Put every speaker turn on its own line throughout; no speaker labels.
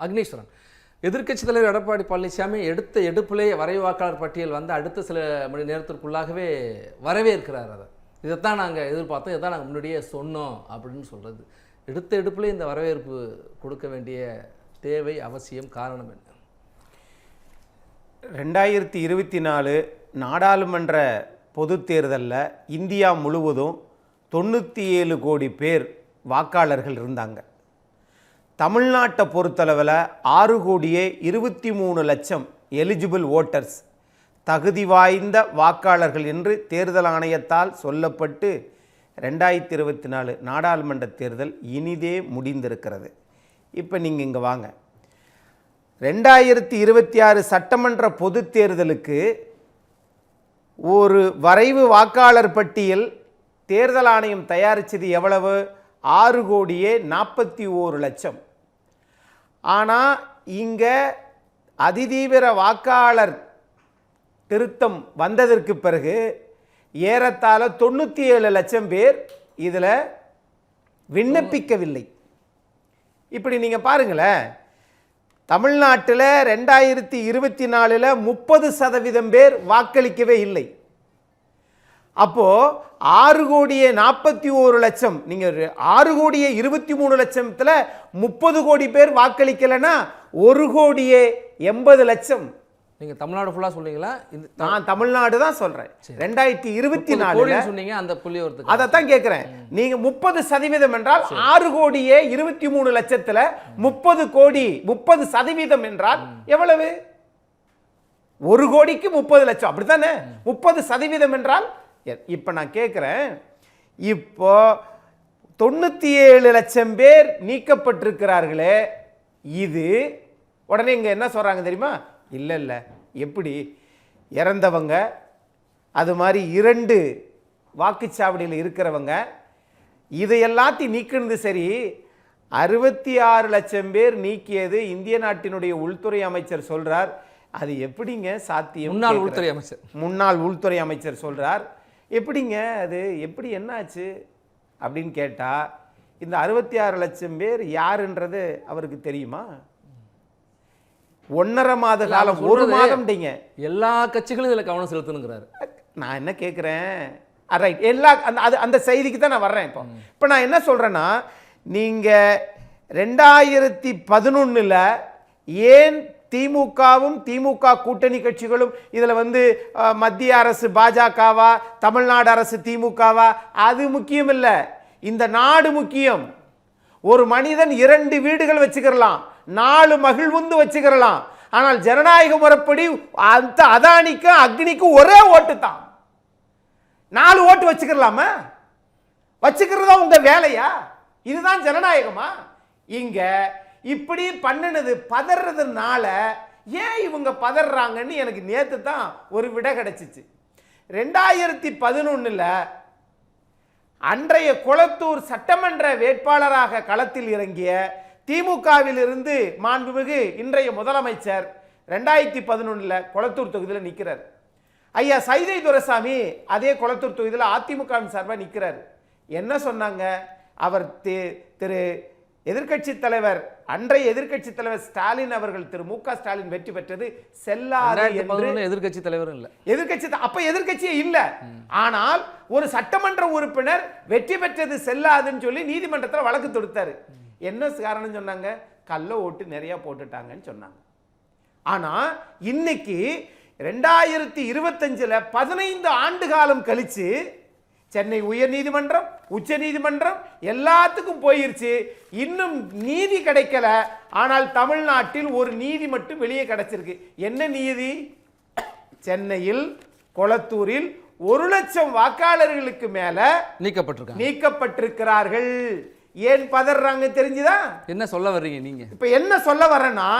அக்னீஸ்வரன். எதிர்க்கட்சி தலைவர் எடப்பாடி பழனிசாமி எடுத்த எடுப்பிலே வரைவு வாக்காளர் பட்டியல் வந்து அடுத்த சில மணி நேரத்திற்குள்ளாகவே வரவேற்கிறார் அதை இதைத்தான் நாங்கள் எதிர்பார்த்தோம். இதை நாங்கள் முன்னாடியே சொன்னோம் அப்படின்னு சொல்கிறது எடுத்த எடுப்பிலே இந்த வரவேற்பு கொடுக்க வேண்டிய தேவை அவசியம் காரணம் என்ன?
ரெண்டாயிரத்தி இருபத்தி நாலு நாடாளுமன்ற பொதுத் தேர்தலில் இந்தியா முழுவதும் தொண்ணூற்றி ஏழு கோடி பேர் வாக்காளர்கள் இருந்தாங்க. தமிழ்நாட்டை பொறுத்தளவில் ஆறு கோடியே இருபத்தி மூணு லட்சம் எலிஜிபிள் ஓட்டர்ஸ் தகுதி வாய்ந்த வாக்காளர்கள் என்று தேர்தல் ஆணையத்தால் சொல்லப்பட்டு ரெண்டாயிரத்தி இருபத்தி நாலு நாடாளுமன்ற தேர்தல் இனிதே முடிந்திருக்கிறது. இப்போ நீங்கள் இங்கே வாங்க. ரெண்டாயிரத்தி இருபத்தி ஆறு சட்டமன்ற பொதுத் தேர்தலுக்கு ஒரு வரைவு வாக்காளர் பட்டியல் தேர்தல் ஆணையம் தயாரித்தது எவ்வளவு? ஆறு கோடியே நாற்பத்தி ஓரு லட்சம். ஆனால் இங்கே அதிதீவிர வாக்காளர் திருத்தம் வந்ததற்கு பிறகு ஏறத்தாழ தொண்ணூற்றி ஏழு லட்சம் பேர் இதில் விண்ணப்பிக்கவில்லை. இப்படி நீங்கள் பாருங்களேன். தமிழ்நாட்டில் ரெண்டாயிரத்தி இருபத்தி நாலில் முப்பது சதவீதம் பேர் வாக்களிக்கவே இல்லை. அப்போது ஆறு கோடியே நாற்பத்தி ஓரு லட்சம் நீங்கள் ஆறு கோடியே இருபத்தி மூணு லட்சத்தில் முப்பது கோடி பேர் வாக்களிக்கலைன்னா ஒரு கோடியே எண்பது லட்சம்.
நீங்கள் தமிழ்நாடு ஃபுல்லாக சொன்னீங்களா இந்த
நான் தமிழ்நாடு தான் சொல்கிறேன் ரெண்டாயிரத்தி இருபத்தி நாலு
சொன்னீங்க அந்த புள்ளி ஒருத்துக்கு.
அதைத்தான் கேட்குறேன் நீங்க முப்பது சதவீதம் என்றால் ஆறு கோடியே இருபத்தி மூணு லட்சத்துல முப்பது கோடி முப்பது சதவீதம் என்றால் எவ்வளவு? ஒரு கோடிக்கு முப்பது லட்சம். அப்படித்தானே? முப்பது சதவீதம் என்றால் இப்ப நான் கேட்குறேன் இப்போ தொண்ணூத்தி ஏழு லட்சம் பேர் நீக்கப்பட்டிருக்கிறார்களே இது உடனே இங்க என்ன சொல்றாங்க தெரியுமா? இல்ல இல்ல. எப்படி? இறந்தவங்க அது மாதிரி இரண்டு வாக்குச்சாவடியில் இருக்கிறவங்க இதை எல்லாத்தையும் நீக்கினது சரி அறுபத்தி ஆறு லட்சம் பேர் நீக்கியது இந்திய நாட்டினுடைய உள்துறை அமைச்சர் சொல்றார். அது எப்படிங்க சாத்தியம்
முன்னாள். உள்துறை அமைச்சர்.
முன்னாள் உள்துறை அமைச்சர் சொல்றார். எப்படிங்க அது? எப்படி என்னாச்சு? அப்படின்னு கேட்டா இந்த அறுபத்தி ஆறு லட்சம் பேர் யாருன்றது அவருக்கு தெரியுமா? ஒன்னரை மாத காலம் ஒரு மாதம்டிங்க
எல்லா கட்சிகளும் இதில் கவனம் செலுத்தணுங்கிறாரு.
நான் என்ன கேட்குறேன் ரைட் எல்லா அந்த அது அந்த செய்திக்கு தான் நான் வர்றேன் இப்போ. இப்போ நான் என்ன சொல்கிறேன்னா நீங்கள் ரெண்டாயிரத்தி பதினொன்றில் ஏன் திமுகவும் திமுக கூட்டணி கட்சிகளும் இதில் வந்து மத்திய அரசு பாஜகவா தமிழ்நாடு அரசு திமுகவா அது முக்கியம் இல்லை. இந்த நாடு முக்கியம். ஒரு மனிதன் இரண்டு வீடுகள் வச்சுக்கிறலாம் நாலு மகிழ்வுந்து வச்சுக்கிறலாம். ஆனால் ஜனநாயக முறைப்படி அந்த அதானிக்கும் அக்னிக்கும் ஒரே ஓட்டு தான். நாலு ஓட்டு வச்சுக்கிறலாமா? வச்சுக்கிறதா உங்க வேலையா? இதுதான் ஜனநாயகமா? இங்கே இப்படி பண்ணுனது பதறதுனால ஏன் இவங்க பதறாங்கன்னு எனக்கு நேற்று தான் ஒரு விடை கிடைச்சிச்சு. ரெண்டாயிரத்தி பதினொன்றில் அன்றைய குளத்தூர் சட்டமன்ற வேட்பாளராக களத்தில் இறங்கிய திமுகவிலிருந்து மாண்புமிகு இன்றைய முதலமைச்சர் ரெண்டாயிரத்தி பதினொன்றில் குளத்தூர் தொகுதியில் நிற்கிறார் ஐயா சைதை துரைசாமி அதே குளத்தூர் தொகுதியில் அதிமுகவின் சார்பாக நிற்கிறார் என்ன சொன்னாங்க? அவர் தி- திரு எதிர்க்கட்சி தலைவர் அன்றைய எதிர்க்கட்சி தலைவர் ஸ்டாலின் அவர்கள் திரு மு க ஸ்டாலின் வெற்றி பெற்றது செல்லாது என்று
பதினொன்று எதிர்க்கட்சி தலைவரும் இல்லை.
எதிர்க்கட்சி தான். அப்ப எதிர்க்கட்சியே இல்ல. ஆனால் ஒரு சட்டமன்ற உறுப்பினர் வெற்றி பெற்றது செல்லாதுன்னு சொல்லி நீதிமன்றத்துல வழக்கு தொடுத்தாரு. என்ன காரணம் சொன்னாங்க? கள்ள ஓட்டு நிறைய போட்டுட்டாங்கன்னு சொன்னாங்க. ஆனா இன்னைக்கு ரெண்டாயிரத்தி இருபத்தஞ்சுல பதினைந்து ஆண்டு காலம் கழிச்சு சென்னை உயர் நீதிமன்றம் உச்ச நீதிமன்றம் எல்லாத்துக்கும் போயிருச்சு. இன்னும் நீதி கிடைக்கல. ஆனால் தமிழ்நாட்டில் ஒரு நீதி மட்டும் வெளியே கிடைச்சிருக்கு. என்ன நீதி? சென்னையில் கொளத்தூரில் ஒரு லட்சம் வாக்காளர்களுக்கு மேல
நீக்கப்பட்டிருக்காங்க.
நீக்கப்பட்டிருக்கிறார்கள். ஏன் பதறாங்க தெரிஞ்சுதா?
என்ன சொல்ல வர்றீங்க நீங்க?
இப்ப என்ன சொல்ல வரேன்னா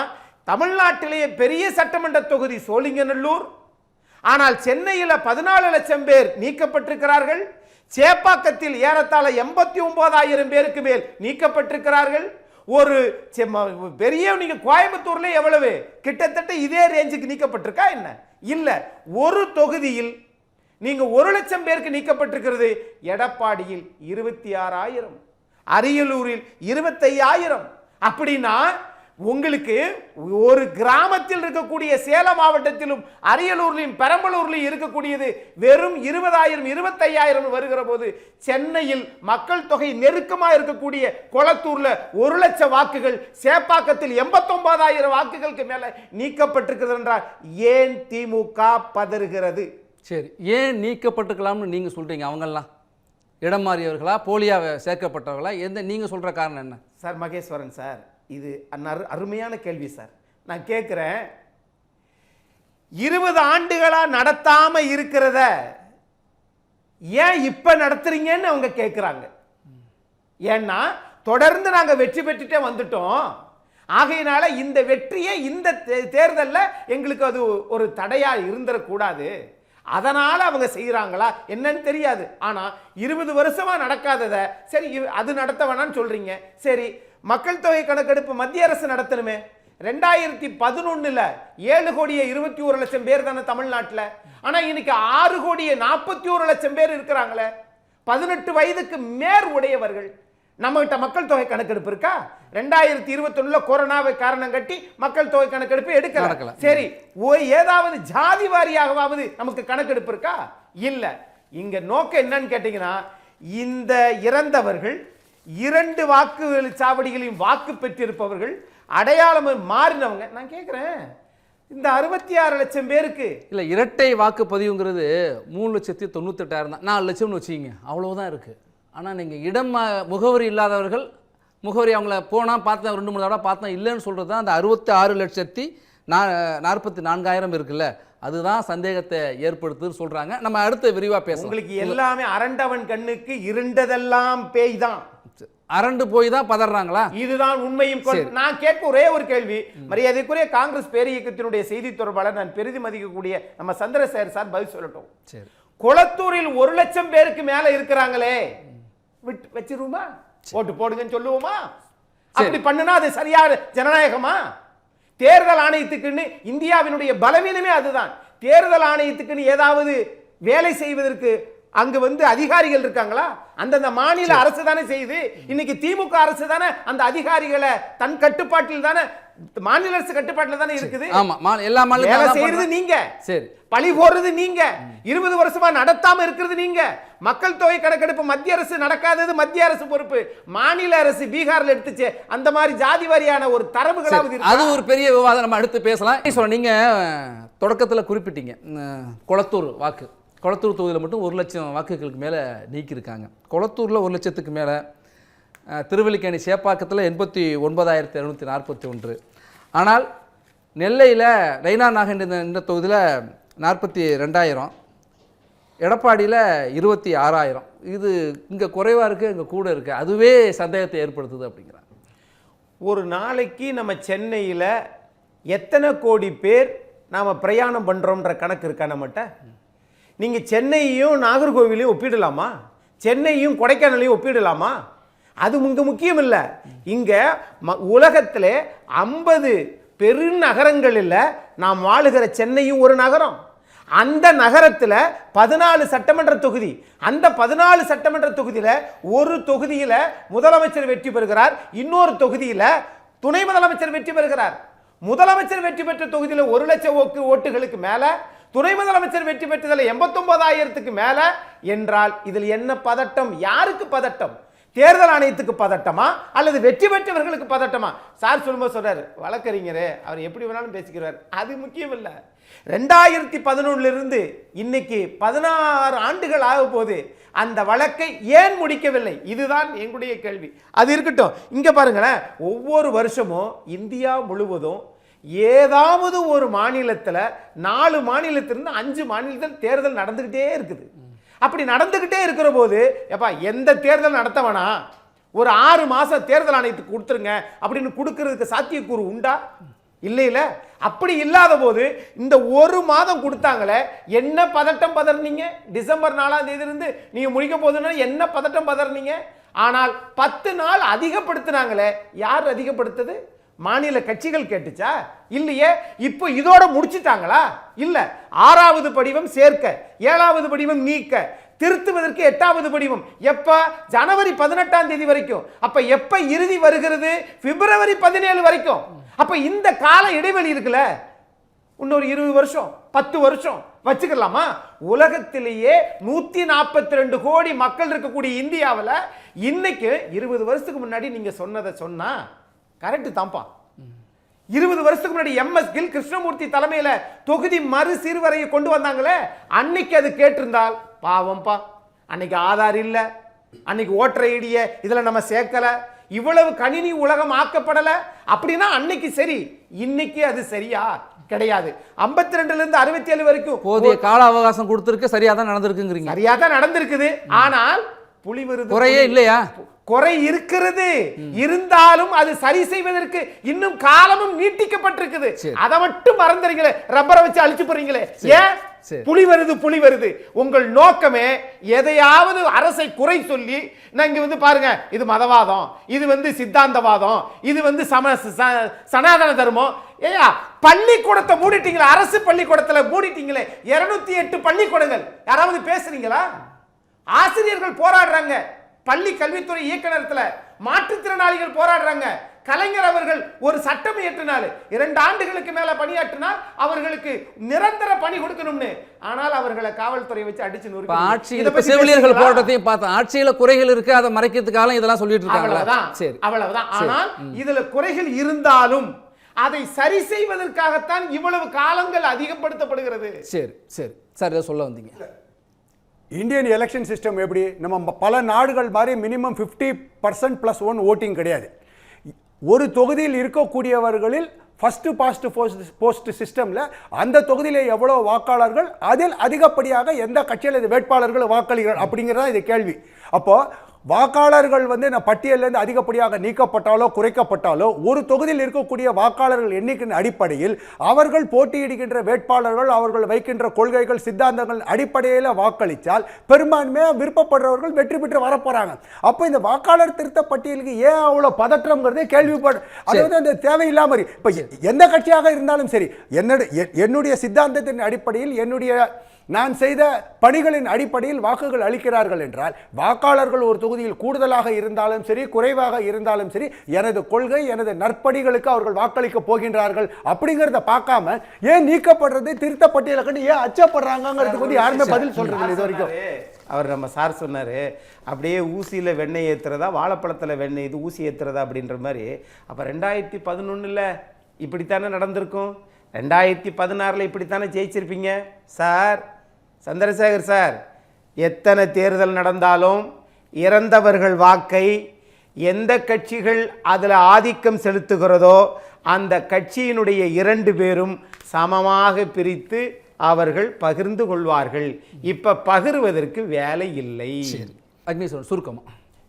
தமிழ்நாட்டிலேயே பெரிய சட்டமன்ற தொகுதி சோழிங்கநல்லூர். ஆனால் சென்னையில பதினாலு லட்சம் பேர் நீக்கப்பட்டிருக்கிறார்கள். சேப்பாக்கத்தில் ஏறத்தாழ எண்பத்தி ஒன்பதாயிரம் பேருக்கு மேல் நீக்கப்பட்டிருக்கிறார்கள். ஒரு பெரிய நீங்க கோயம்புத்தூர்ல எவ்வளவு? கிட்டத்தட்ட இதே ரேஞ்சுக்கு நீக்கப்பட்டிருக்கா என்ன? இல்ல ஒரு தொகுதியில் நீங்க ஒரு லட்சம் பேருக்கு நீக்கப்பட்டிருக்கிறது. எடப்பாடியில் இருபத்தி ஆறாயிரம் அரியலூரில் இருபத்தையாயிரம். அப்படின்னா உங்களுக்கு ஒரு கிராமத்தில் இருக்கக்கூடிய சேலம் மாவட்டத்திலும் அரியலூர்லையும் பெரம்பலூர்லையும் இருக்கக்கூடியது வெறும் இருபதாயிரம் இருபத்தையாயிரம் வருகிற போது சென்னையில் மக்கள் தொகை நெருக்கமா இருக்கக்கூடிய கொளத்தூர்ல ஒரு லட்சம் வாக்குகள் சேப்பாக்கத்தில் எண்பத்தொன்பதாயிரம் வாக்குகளுக்கு மேல நீக்கப்பட்டிருக்கிறது என்றால் ஏன் திமுக பதறுகிறது?
சரி ஏன் நீக்கப்பட்டுக்கலாம்னு நீங்கள் சொல்கிறீங்க அவங்கெல்லாம்? இடம் மாறியவர்களா போலியாக சேர்க்கப்பட்டவர்களா? எந்த நீங்கள் சொல்கிற காரணம் என்ன?
Sir Maheswaran sir. இது அரு அருமையான கேள்வி சார். நான் கேட்குறேன் இருபது ஆண்டுகளாக நடத்தாமல் இருக்கிறத ஏன் இப்போ நடத்துறீங்கன்னு அவங்க கேட்குறாங்க ஏன்னா தொடர்ந்து நாங்கள் வெற்றி பெற்றுட்டே வந்துட்டோம். ஆகையினால இந்த வெற்றியே இந்த தே- எங்களுக்கு அது ஒரு தடையாக இருந்துடக்கூடாது அதனால் அவங்க செய்கிறாங்களா என்னன்னு தெரியாது. ஆனால் இருபது வருஷமாக நடக்காததை சரி அது நடத்த வேணாம்னு சொல்கிறீங்க சரி மக்கள் தொகை கணக்கெடுப்பு மத்திய அரசு நடத்தணுமே. ரெண்டாயிரத்தி பதினொன்னுல ஏழு கோடியே இருபத்தி ஒரு லட்சம் பேர் தானே தமிழ்நாட்டுல. ஆனா இன்னைக்கு ஆறு கோடியே நாற்பத்தி ஒரு லட்சம் பேர் இருக்கிறாங்களே. பதினெட்டு வயதுக்கு மேற் உடையவர்கள். நம்மகிட்ட மக்கள் தொகை கணக்கெடுப்பு இருக்கா? ரெண்டாயிரத்தி இருபத்தொன்னுல கொரோனாவை காரணம் கட்டி மக்கள் தொகை கணக்கெடுப்பு எடுக்கல. சரி ஓ ஏதாவது ஜாதி வாரியாகவாவது நமக்கு கணக்கெடுப்பு இருக்கா? இல்ல. இங்க நோக்கம் என்னன்னு கேட்டீங்கன்னா இந்த இறந்தவர்கள் இரண்டு வாக்கு சாவடிகளையும் வாக்கு பெற்றிருப்பவர்கள் அடையாளம் மாறினவங்க. நான் கேட்குறேன் இந்த அறுபத்தி ஆறு லட்சம் பேருக்கு
இல்லை இரட்டை வாக்குப்பதிவுங்கிறது மூணு லட்சத்தி தொண்ணூத்தெட்டாயிரம் தான். நாலு லட்சம்னு வச்சுக்கிங்க. அவ்வளோதான் இருக்குது ஆனால் நீங்கள் இடம் முகவரி இல்லாதவர்கள் முகவரி அவங்கள போனால் பார்த்தேன் ரெண்டு மூணு தடவை பார்த்தேன் இல்லைன்னு சொல்கிறது தான் அந்த அறுபத்தி ஆறு லட்சத்தி நா நாற்பத்தி நான்காயிரம் இருக்குல்ல அதுதான் சந்தேகத்தை ஏற்படுத்துன்னு சொல்கிறாங்க நம்ம அடுத்து விரிவாக பேசலாம்.
உங்களுக்கு எல்லாமே அரண்டவன் கண்ணுக்கு இருண்டதெல்லாம் பேய் தான்
அரண்டு போய் தான் பதறாங்களா?
இதுதான் உண்மையும். நான் கேட்க ஒரே ஒரு கேள்வி. மரியாதைக்குரிய காங்கிரஸ் பேரியக்கத்தினுடைய செய்தி தொடர்பாளர் நான் பெரிதும் மதிக்கக்கூடிய நம்ம சந்திரசேகர் சார் பதில் சொல்லட்டும்.
சரி.
குளத்தூரில் ஒரு லட்சம் பேருக்கு மேல இருக்கிறாங்களே. விட்டு வச்சிருவோமா? ஓட்டு போடுங்கன்னு சொல்லுவோமா? அப்படி பண்ணுனா அது சரியான ஜனநாயகமா? தேர்தல் ஆணையத்துக்குன்னு இந்தியாவினுடைய பலவீனமே அதுதான். தேர்தல் ஆணையத்துக்குன்னு ஏதாவது வேலை செய்வதற்கு அங்கு வந்து அதிகாரிகள் இருக்காங்களா? அந்தந்த மாநில அரசு தானே செய்யுது. இன்னைக்கு திமுக அரசு தானே அந்த அதிகாரிகளை தன் கட்டுப்பாட்டில் தானே மாநில அரசு கட்டுப்பாட்டில் தானே இருக்குது?
ஆமா எல்லா மாநிலங்களும்
செய்யறது நீங்க.
சரி.
பழி போடுறது நீங்க. இருபது வருஷமா நடத்தாம இருக்கிறது நீங்க. மக்கள் தொகை கணக்கெடுப்பு மத்திய அரசு நடக்காதது மத்திய அரசு பொறுப்பு. மாநில அரசு பீகார்ல எடுத்துச்சு. அந்த மாதிரி ஜாதி வாரியான ஒரு தரவுகளாவது?
அது ஒரு பெரிய விவாதம். நம்ம அடுத்து பேசலாம். சொல்ல நீங்க தொடக்கத்துல குறிப்பிட்டீங்க. கொளத்தூர் வாக்கு. கொளத்தூர் தொகுதியில் மட்டும் ஒரு லட்சம் வாக்குகளுக்கு மேலே நீக்கியிருக்காங்க. கொளத்தூரில் ஒரு லட்சத்துக்கு மேலே திருவல்லிக்கேணி சேப்பாக்கத்தில் எண்பத்தி ஒன்பதாயிரத்தி இரநூத்தி நாற்பத்தி ஒன்று ஆனால் நெல்லையில் ரெய்னா நாகன் என்ற தொகுதியில் நாற்பத்தி ரெண்டாயிரம். எடப்பாடியில் இருபத்தி ஆறாயிரம். இது இங்கே குறைவாக இருக்குது இங்கே கூட இருக்குது அதுவே சந்தேகத்தை ஏற்படுத்துது அப்படிங்கிறாங்க.
ஒரு நாளைக்கு நம்ம சென்னையில் எத்தனை கோடி பேர் நாம் பிரயாணம் பண்ணுறோன்ற கணக்கு இருக்கா நம்மகிட்ட நீங்கள் சென்னையையும் நாகர்கோவிலையும் ஒப்பிடலாமா? சென்னையும் கொடைக்கானலையும் ஒப்பிடலாமா? அது இங்கே முக்கியம் இல்லை. இங்கே ம- உலகத்தில் ஐம்பது பெருநகரங்களில் நாம் வாழுகிற சென்னையும் ஒரு நகரம். அந்த நகரத்தில் பதினாலு சட்டமன்ற தொகுதி. அந்த பதினாலு சட்டமன்ற தொகுதியில் ஒரு தொகுதியில் முதலமைச்சர் வெற்றி பெறுகிறார். இன்னொரு தொகுதியில் துணை முதலமைச்சர் வெற்றி பெறுகிறார். முதலமைச்சர் வெற்றி பெற்ற தொகுதியில் ஒரு லட்சம் ஓட்டு ஓட்டுகளுக்கு மேலே துணை முதலமைச்சர் வெற்றி பெற்றதில் எண்பத்தொன்பதாயிரத்துக்கு மேலே என்றால் இதில் என்ன பதட்டம்? யாருக்கு பதட்டம்? தேர்தல் ஆணையத்துக்கு பதட்டமா? அல்லது வெற்றி பெற்றவர்களுக்கு பதட்டமா? சார் சொல்லும்போது சொல்றாரு வழக்கறிஞரே அவர் எப்படி வேணாலும் பேசிக்கிறார். அது முக்கியம் இல்லை. ரெண்டாயிரத்தி பதினொன்னுல இருந்து இன்னைக்கு பதினாறு ஆண்டுகள் ஆக போது அந்த வழக்கை ஏன் முடிக்கவில்லை? இதுதான் எங்களுடைய கேள்வி. அது இருக்கட்டும். இங்க பாருங்களேன் ஒவ்வொரு வருஷமும் இந்தியா முழுவதும் ஏதாவது ஒரு மாநிலத்தில் நாலு மாநிலத்திலிருந்து அஞ்சு மாநிலத்தில் தேர்தல் நடந்துக்கிட்டே இருக்குது. அப்படி நடந்துக்கிட்டே இருக்கிற போது எப்பா எந்த தேர்தல் நடத்த வேணாம் ஒரு ஆறு மாதம் தேர்தல் ஆணையத்துக்கு கொடுத்துருங்க அப்படின்னு கொடுக்கறதுக்கு சாத்தியக்கூறு உண்டா? இல்லை அப்படி இல்லாத போது இந்த ஒரு மாதம் கொடுத்தாங்களே என்ன பதட்டம் பதறினீங்க? டிசம்பர் நாலாம் தேதியிலிருந்து நீங்கள் முடிக்க போதுன்னா என்ன பதட்டம் பதறினீங்க? ஆனால் பத்து நாள் அதிகப்படுத்தினாங்களே யார் அதிகப்படுத்தது? மாநில கட்சிகள் கேட்டுச்சா? இல்லையே. இப்போ இதோட முடிச்சிட்டாங்களா? இல்ல. ஆறாவது படிவம் சேர்க்க ஏழாவது படிவம் நீக்க திருத்துவதற்கு எட்டாவது படிவம். எப்ப? ஜனவரி பதினெட்டாம் தேதி வரைக்கும். அப்ப எப்ப இறுதி வருகிறது? பிப்ரவரி பதினேழு வரைக்கும். அப்ப இந்த கால இடைவெளி இருக்குல்ல? இன்னொரு இருபது வருஷம் பத்து வருஷம் வச்சுக்கலாமா? உலகத்திலேயே நூத்தி நாற்பத்தி ரெண்டு கோடி மக்கள் இருக்கக்கூடிய இந்தியாவில் இன்னைக்கு இருபது வருஷத்துக்கு முன்னாடி நீங்க சொன்னதை சொன்னா கரெக்ட் தான்ப்பா. இருபது வருஷத்துக்கு முன்னாடி எம்எஸ் கில் கிருஷ்ணமூர்த்தி தலைமையில தொகுதி மறு சீர்வரையை கொண்டு வந்தாங்களே அன்னைக்கு அது கேட்டிருந்தால் பாவம்ப்பா. அன்னைக்கு ஆதார் இல்ல. அன்னைக்கு ஓட்டர் ஐடிய இதுல நம்ம சேர்க்கல. இவ்வளவு கணினி உலகம் ஆக்கப்படல. அப்படின்னா அன்னைக்கு சரி. இன்னைக்கு அது சரியா? கிடையாது. 52 ரெண்டுல இருந்து அறுபத்தி ஏழு வரைக்கும்
போதிய கால அவகாசம் கொடுத்துருக்கு சரியா தான் நடந்திருக்குங்கிறீங்க.
சரியா தான் நடந்திருக்குது ஆனால் புலி வருது
குறையே இல்லையா?
குறை இருக்கிறது. இருந்தாலும் அது சரி செய்வதற்கு இன்னும் காலமும் நீட்டிக்கப்பட்டிருக்குது. அதை மட்டும் மறந்துறீங்களே. ரப்பரை வச்சு அழிச்சு போறீங்களே. ஏன். புலி வருது புலி வருது உங்கள் நோக்கமே எதையாவது அரசை குறை சொல்லி நான் இங்க வந்து பாருங்க இது மதவாதம் இது வந்து சித்தாந்தவாதம் இது வந்து சம சனாதன தர்மம். ஏயா பள்ளிக்கூடத்தை மூடிட்டீங்களே அரசு பள்ளிக்கூடத்துல மூடிட்டீங்களே 208 எட்டு பள்ளிக்கூடங்கள். யாராவது பேசுறீங்களா? ஆசிரியர்கள் போராடுறாங்க. பள்ளி கல்வித்துறை இயக்குனரத்துல மாற்றுத்திறனாளிகள் போராடுறாங்க. கலைஞர் அவர்கள் ஒரு சட்டம் இயற்றினார். இரண்டு ஆண்டுகளுக்கு மேல பணியாற்றினால் அவர்களுக்கு நிரந்தர பணி கொடுக்கணும்னு. ஆனால் அவர்களை காவல்துறை வச்சு அடிச்சு நொறுக்கி
ஆட்சியில் செவிலியர்கள்? போராட்டத்தையும் பார்த்தோம். ஆட்சியில குறைகள் இருக்கு அதை மறைக்கிறதுக்காக இதெல்லாம் சொல்லிட்டு இருக்காங்களா?
அவ்வளவுதான்.
சரி.
அவ்வளவுதான். ஆனால் இதுல குறைகள் இருந்தாலும் அதை சரி செய்வதற்காகத்தான் இவ்வளவு காலங்கள் அதிகப்படுத்தப்படுகிறது.
சரி சரி. சார் சொல்ல வந்தீங்க.
இந்தியன் எலெக்ஷன் சிஸ்டம் எப்படி? நம்ம பல நாடுகள் மாதிரி minimum fifty percent plus one voting கிடையாது. ஒரு தொகுதியில் இருக்கக்கூடியவர்களில் ஃபஸ்ட்டு பாஸ்ட் போஸ்ட் போஸ்ட் சிஸ்டமில் அந்த தொகுதியில் எவ்வளோ வாக்காளர்கள் அதில் அதிகப்படியாக எந்த கட்சியில் வேட்பாளர்கள் வாக்களிகள் அப்படிங்கிறதா இது கேள்வி. அப்போது வாக்காளர்கள் வந்து நான் பட்டியலிருந்து அதிகப்படியாக நீக்கப்பட்டாலோ குறைக்கப்பட்டாலோ ஒரு தொகுதியில் இருக்கக்கூடிய வாக்காளர்கள் எண்ணிக்கையின் அடிப்படையில் அவர்கள் போட்டியிடுகின்ற வேட்பாளர்கள் அவர்கள் வைக்கின்ற கொள்கைகள் சித்தாந்தங்கள் அடிப்படையில் வாக்களித்தால் பெரும்பான்மையாக விருப்பப்படுறவர்கள் வெற்றி பெற்று வரப்போகிறாங்க அப்போ இந்த வாக்காளர் திருத்த பட்டியலுக்கு ஏன் அவ்வளோ பதற்றம்ங்கிறதே கேள்விப்படுறேன் அது வந்து அந்த தேவையில்லாமல் இப்போ எந்த கட்சியாக இருந்தாலும் சரி என்னுடைய என்னுடைய சித்தாந்தத்தின் அடிப்படையில் என்னுடைய நான் செய்த பணிகளின் அடிப்படையில் வாக்குகள் அளிக்கிறார்கள் என்றால் வாக்காளர்கள் ஒரு தொகுதியில் கூடுதலாக இருந்தாலும் சரி குறைவாக இருந்தாலும் சரி எனது கொள்கை எனது நற்பணிகளுக்கு அவர்கள் வாக்களிக்க போகின்றார்கள் அப்படிங்கிறத பார்க்காம ஏன் நீக்கப்படுறது திருத்த பட்டியலை கண்டு ஏன் அச்சப்படுறாங்கிறதுக்கு வந்து யாருமே பதில் சொல்றது இது வரைக்கும்
அவர் நம்ம சார் சொன்னாரு அப்படியே ஊசியில வெண்ணெய் ஏத்துறதா வாழைப்பழத்துல வெண்ணெய் இது ஊசி ஏத்துறதா அப்படின்ற மாதிரி அப்ப ரெண்டாயிரத்தி பதினொன்னுல இப்படித்தானே நடந்திருக்கும்? ரெண்டாயிரத்தி பதினாறுல இப்படித்தானே ஜெயிச்சிருப்பீங்க? சார் சந்திரசேகர் சார் எத்தனை தேர்தல் நடந்தாலும் இறந்தவர்கள் வாக்கை எந்த கட்சிகள் அதில் ஆதிக்கம் செலுத்துகிறதோ அந்த கட்சியினுடைய இரண்டு பேரும் சமமாக பிரித்து அவர்கள் பகிர்ந்து கொள்வார்கள். இப்ப பகிர்வதற்கு வேலை இல்லை.
அக்னீஸ்வரன் சுருக்கமா.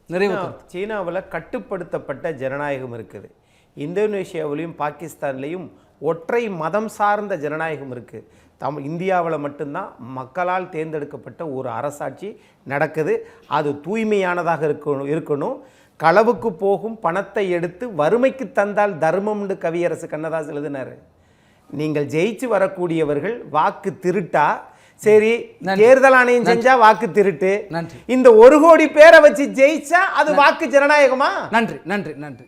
நிறைவு.
சீனாவில் கட்டுப்படுத்தப்பட்ட ஜனநாயகம் இருக்குது. இந்தோனேஷியாவிலையும் பாகிஸ்தான்லேயும் ஒற்றை மதம் சார்ந்த ஜனநாயகம் இருக்குது தம் இந்தியாவில் மட்டும்தான் மக்களால் தேர்ந்தெடுக்கப்பட்ட ஒரு அரசாட்சி நடக்குது. அது தூய்மையானதாக இருக்கணும் இருக்கணும். களவுக்கு போகும் பணத்தை எடுத்து வறுமைக்கு தந்தால் தர்மம்னு கவியரசு கண்ணதாஸ் எழுதினாரு. நீங்கள் ஜெயிச்சு வரக்கூடியவர்கள் வாக்கு திருட்டா? சரி தேர்தல் ஆணையம் செஞ்சா வாக்கு திருட்டு.
நன்றி.
இந்த ஒரு கோடி பேரை வச்சு ஜெயிச்சா அது வாக்கு ஜனநாயகமா?
நன்றி நன்றி நன்றி.